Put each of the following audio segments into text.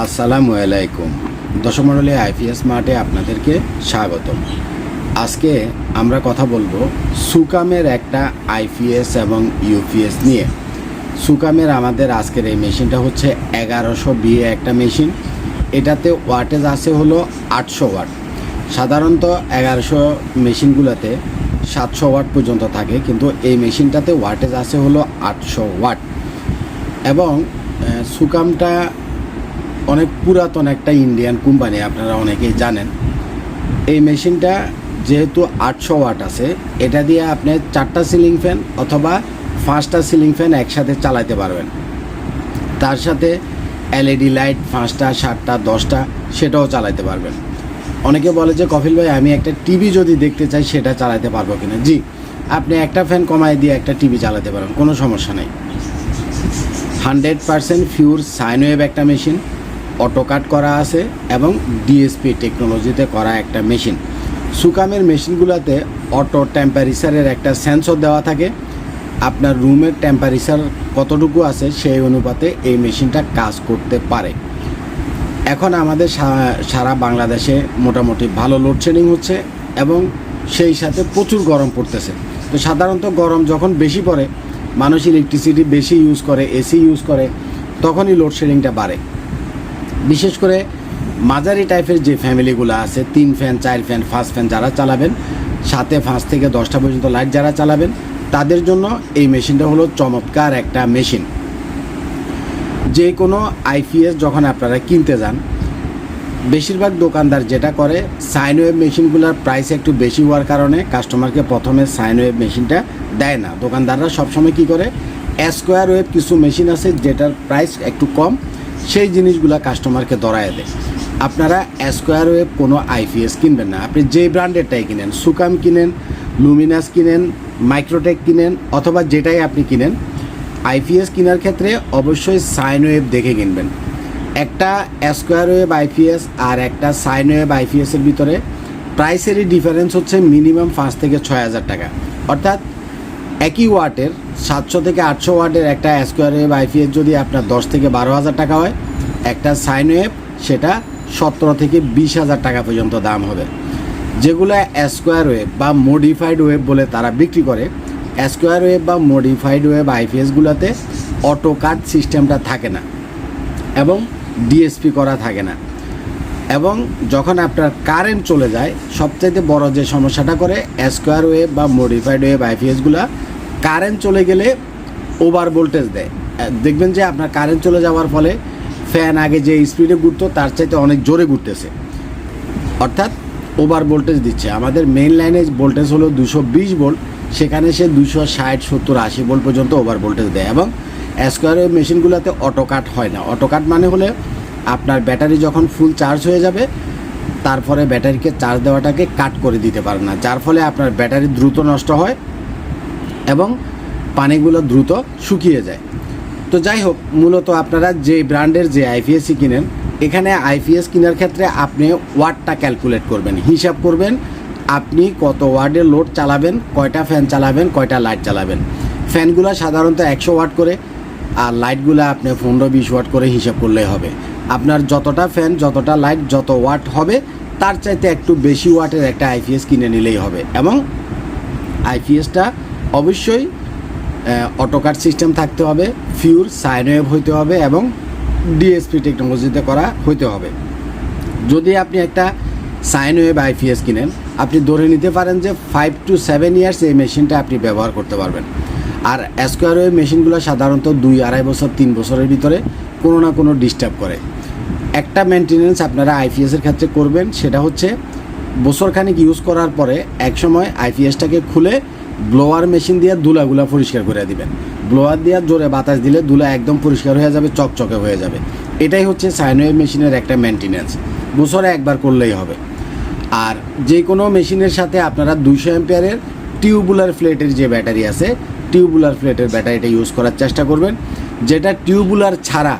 আসসালামু আলাইকুম। দশমণ্ডলী আইপিএস মার্টে আপনাদেরকে স্বাগতম। আজকে আমরা কথা বলব সুকামের একটা আইপিএস এবং ইউপিএস নিয়ে। সুকামের আমাদের আজকের এই মেশিনটা হচ্ছে এগারোশো বিয়ে একটা মেশিন। এটাতে ওয়াটেজ আছে হলো আটশো ওয়াট। সাধারণত এগারোশো মেশিনগুলোতে সাতশো ওয়াট পর্যন্ত থাকে, কিন্তু এই মেশিনটাতে ওয়াটেজ আছে হলো আটশো ওয়াট। এবং সুকামটা অনেক পুরাতন একটা ইন্ডিয়ান কোম্পানি আপনারা অনেকেই জানেন। এই মেশিনটা যেহেতু আটশো ওয়াট আছে, এটা দিয়ে আপনি চারটা সিলিং ফ্যান অথবা পাঁচটা সিলিং ফ্যান একসাথে চালাতে পারবেন। তার সাথে এলইডি লাইট পাঁচটা, সাতটা, দশটা, সেটাও চালাতে পারবেন। অনেকে বলে যে, কপিল ভাই, আমি একটা টিভি যদি দেখতে চাই, সেটা চালাতে পারব কিনা? জি, আপনি একটা ফ্যান কমায় দিয়ে একটা টিভি চালাতে পারেন, কোনো সমস্যা নেই। Hundred percent pure sine wave একটা মেশিন অটো কাট করা আছে এবং ডিএসপি টেকনোলজিতে করা একটা মেশিন সুকামের মেশিনগুলোতে অটো টেম্পারেচারের একটা সেন্সর দেওয়া থাকে। আপনার রুমের টেম্পারেচার কতটুকু আছে সেই অনুপাতে এই মেশিনটা কাজ করতে পারে। এখন আমাদের সারা বাংলাদেশে মোটামুটি ভালো লোডশেডিং হচ্ছে এবং সেই সাথে প্রচুর গরম পড়তেছে। তো সাধারণত গরম যখন বেশি পড়ে, মানুষ ইলেকট্রিসিটি বেশি ইউজ করে এসি ইউজ করে, তখনই লোডশেডিংটা বাড়ে। বিশেষ করে মাঝারি টাইপের যে ফ্যামিলিগুলো আছে, তিন ফ্যান, চার ফ্যান ফার্স্ট ফ্যান যারা চালাবেন সাথে পাঁচ থেকে দশটা পর্যন্ত লাইট যারা চালাবেন, তাদের জন্য এই মেশিনটা হলো চমৎকার একটা মেশিন। যে কোনো আইপিএস যখন আপনারা কিনতে যান, বেশিরভাগ দোকানদার যেটা করে সাইন ওয়েভ মেশিনগুলোর প্রাইস একটু বেশি হওয়ার কারণে কাস্টমারকে প্রথমে সাইন ওয়েভ মেশিনটা দেয় না। দোকানদাররা সবসময় কি করে স্কোয়ার ওয়েভ কিছু মেশিন আছে যেটার প্রাইস একটু কম সেই জিনিসগুলো কাস্টমারকে দরায় দেয়। আপনারা স্কোয়ার ওয়েভ কোনো আইপিএস কিনবেন না। আপনি যে ব্র্যান্ডেরটাই কিনেন সুকাম কিনেন লুমিনাস কিনেন মাইক্রোটেক কিনেন, অথবা যেটাই আপনি কিনেন আইপিএস কেনার ক্ষেত্রে অবশ্যই সাইন ওয়েভ দেখে কিনবেন। একটা স্কোয়ার ওয়েভ আইপিএস আর একটা সাইন ওয়েভ আইপিএসের ভিতরে প্রাইসেরই ডিফারেন্স হচ্ছে মিনিমাম পাঁচ থেকে ছয় হাজার টাকা। অর্থাৎ একই ওয়াটের, সাতশো থেকে আটশো ওয়াটের একটা স্কোয়ার ওয়েভ আইপিএস যদি আপনার দশ থেকে বারো হাজার টাকা হয়, একটা সাইন ওয়েভ সেটা সতেরো থেকে বিশ হাজার টাকা পর্যন্ত দাম হবে। যেগুলো স্কোয়ার ওয়েভ বা মডিফাইড ওয়েভ বলে তারা বিক্রি করে স্কোয়ার ওয়েভ বা মডিফাইড ওয়েভ আইপিএসগুলোতে অটো কাট সিস্টেমটা থাকে না এবং ডিএসপি করা থাকে না। এবং যখন আপনার কারেন্ট চলে যায়, সবচাইতে বড় যে সমস্যাটা করে স্কোয়ার ওয়েভ বা মডিফাইড ওয়েভ আইপিএসগুলো কারেন্ট চলে গেলে ওভার ভোল্টেজ দেয়। দেখবেন যে আপনার কারেন্ট চলে যাওয়ার ফলে ফ্যান আগে যে স্পিডে ঘুরতো, তার চাইতে অনেক জোরে ঘুরতেছে। অর্থাৎ ওভার ভোল্টেজ দিচ্ছে। আমাদের মেন লাইনে ভোল্টেজ হলো দুশো বিশ ভোল্ট সেখানে সে দুশো ষাট, সত্তর, আশি ভোল্ট পর্যন্ত ওভার ভোল্টেজ দেয় এবং স্কোয়ার ওয়েভ মেশিনগুলোতে অটো কাট হয় না। অটো কাট মানে হলে আপনার ব্যাটারি যখন ফুল চার্জ হয়ে যাবে, তারপরে ব্যাটারিকে চার্জ দেওয়াটাকে কাট করে দিতে পারে না। যার ফলে আপনার ব্যাটারি দ্রুত নষ্ট হয় এবং পানিগুলো দ্রুত শুকিয়ে যায়। তো যাই হোক, মূলত আপনারা যে ব্র্যান্ডের যে আইপিএসসি কিনেন, এখানে আইপিএস কেনার ক্ষেত্রে আপনি ওয়াটটা ক্যালকুলেট করবেন, হিসাব করবেন আপনি কত ওয়ার্ডের লোড চালাবেন, কয়টা ফ্যান চালাবেন, কয়টা লাইট চালাবেন। ফ্যানগুলো সাধারণত একশো ওয়াট করে, আর লাইটগুলো আপনি পনেরো বিশ ওয়াট করে হিসাব করলেই হবে। আপনার যতটা ফ্যান, যতটা লাইট, যত ওয়াট হবে, তার চাইতে একটু বেশি ওয়াটের একটা আইপিএস কিনে নিলেই হবে এবং আইপিএসটা অবশ্যই অটোকাট সিস্টেম থাকতে হবে ফিউর সাইন ওয়েভ হইতে হবে এবং ডিএসপি টেকনোলজিতে করা হইতে হবে। যদি আপনি একটা সাইন ওয়েভ আইপিএস কিনেন, আপনি ধরে নিতে পারেন যে ফাইভ টু সেভেন ইয়ার্স এই মেশিনটা আপনি ব্যবহার করতে পারবেন। আর স্কোয়ার ওয়েভ মেশিনগুলো সাধারণত দুই, আড়াই বছর, তিন বছরের ভিতরে কোনো না কোনো ডিস্টার্ব করে। একটা মেনটেনেন্স আপনারা আইপিএসের ক্ষেত্রে করবেন, সেটা হচ্ছে বছরখানিক ইউজ করার পরে একসময় আইপিএসটাকে খুলে ব্লোয়ার মেশিন দিয়ে দুলাগুলা পরিষ্কার করে দিবেন। ব্লোয়ার দিয়ে জোরে বাতাস দিলে দুলা একদম পরিষ্কার হয়ে যাবে, চকচকে হয়ে যাবে। এটাই হচ্ছে সাইনওয়েভ মেশিনের একটা মেনটেনেন্স বছরে একবার করলেই হবে। আর যে কোনো মেশিনের সাথে আপনারা দুশো অ্যাম্পিয়ারের টিউবুলার ফ্লেটের যে ব্যাটারি আছে টিউবুলার ফ্লেটের ব্যাটারিটা ইউজ করার চেষ্টা করবেন। যেটা টিউবুলার ছাড়া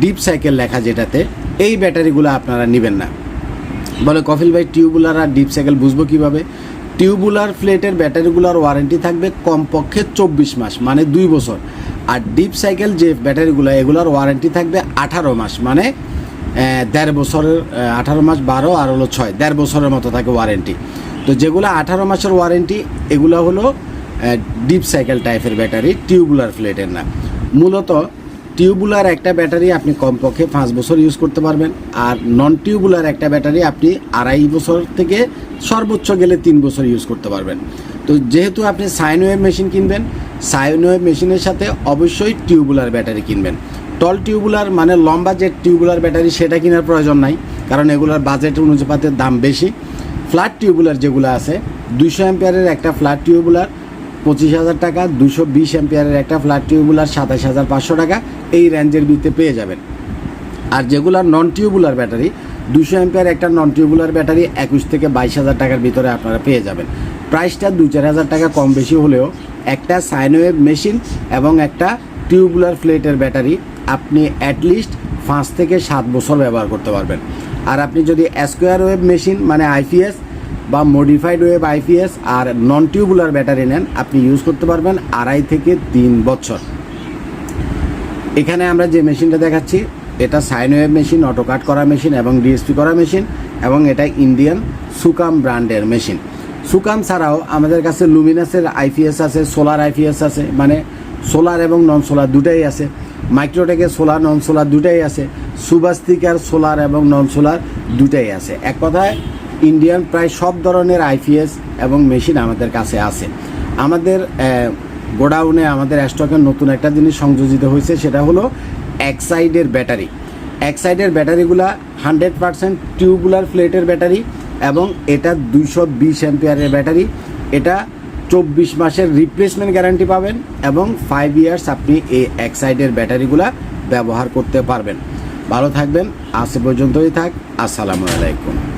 ডিপ সাইকেল লেখা যেটাতে, এই ব্যাটারিগুলো আপনারা নেবেন না। বলে কফিল ভাই টিউবুলার আর ডিপ সাইকেল বুঝব কীভাবে? টিউবুলার প্লেটের ব্যাটারিগুলোর ওয়ারেন্টি থাকবে কমপক্ষে চব্বিশ মাস মানে দুই বছর। আর ডিপ সাইকেল যে ব্যাটারিগুলো, এগুলোর ওয়ারেন্টি থাকবে আঠারো মাস মানে দেড় বছরের আঠারো মাস বারো আর হলো ছয়, দেড় বছরের মতো থাকে ওয়ারেন্টি। তো যেগুলো আঠারো মাসের ওয়ারেন্টি, এগুলো হলো ডিপ সাইকেল টাইপের ব্যাটারি, টিউবুলার প্লেটের না। মূলত টিউবুলার একটা ব্যাটারি আপনি কমপক্ষে পাঁচ বছর ইউজ করতে পারবেন। আর নন টিউবুলার একটা ব্যাটারি আপনি আড়াই বছর থেকে সর্বোচ্চ গেলে তিন বছর ইউজ করতে পারবেন। তো যেহেতু আপনি সাইন ওয়েভ মেশিন কিনবেন সাইন ওয়েভ মেশিনের সাথে অবশ্যই টিউবুলার ব্যাটারি কিনবেন। টল টিউবুলার মানে লম্বা যে টিউবুলার ব্যাটারি, সেটা কেনার প্রয়োজন নাই, কারণ এগুলোর বাজেট অনুপাতের দাম বেশি। ফ্ল্যাট টিউবুলার যেগুলো আছে, দুইশো অ্যাম্পিয়ারের একটা ফ্ল্যাট টিউবুলার পঁচিশ হাজার টাকা, দুশো বিশ অ্যাম্পিয়ারের একটা ফ্ল্যাট টিউবুলার সাতাশ হাজার পাঁচশো টাকা, এই রেঞ্জের ভিতরে পেয়ে যাবেন। আর যেগুলো নন টিউবুলার ব্যাটারি দুশো অ্যাম্পিয়ার একটা নন টিউবুলার ব্যাটারি একুশ থেকে বাইশ হাজার টাকার ভিতরে আপনারা পেয়ে যাবেন। প্রাইসটা দু চার হাজার টাকা কম বেশি হলেও একটা সাইনওয়েভ মেশিন এবং একটা টিউবুলার ফ্লেটের ব্যাটারি আপনি অ্যাটলিস্ট পাঁচ থেকে সাত বছর ব্যবহার করতে পারবেন। আর আপনি যদি স্কোয়ার ওয়েভ মেশিন মানে আইপিএস বা মডিফাইড ওয়েভ আইপিএস আর নন টিউবুলার ব্যাটারি নেন, আপনি ইউজ করতে পারবেন আড়াই থেকে তিন বছর। এখানে আমরা যে মেশিনটা দেখাচ্ছি, এটা sine wave machine auto cut করা মেশিন এবং ডিএসপি করা মেশিন এবং এটা ইন্ডিয়ান সুকাম ব্র্যান্ডের মেশিন সুকাম ছাড়াও আমাদের কাছে লুমিনাসের আইপিএস আছে সোলার আইপিএস আছে মানে সোলার এবং নন সোলার দুটাই আছে। মাইক্রোটেকের সোলার নন সোলার দুটাই আছে। সুবাস্তিকার সোলার এবং নন সোলার দুটাই আছে। এক কথায় ইন্ডিয়ান প্রায় সব ধরনের আইপিএস এবং মেশিন আমাদের কাছে আছে। আমাদের গোডাউনে আমাদের স্টকের নতুন একটা জিনিস সংযোজিত হয়েছে, সেটা হলো এক সাইডের ব্যাটারি। এক সাইডের ব্যাটারিগুলা হান্ড্রেড পারসেন্ট টিউবুলার প্লেটের ব্যাটারি এবং এটা দুইশো বিশ অ্যাম্পিয়ারের ব্যাটারি। এটা চব্বিশ মাসের রিপ্লেসমেন্ট গ্যারান্টি পাবেন এবং ফাইভ ইয়ার্স আপনি এই এক সাইডের ব্যাটারিগুলা ব্যবহার করতে পারবেন। ভালো থাকবেন, আজ পর্যন্তই থাক, আসসালামু আলাইকুম।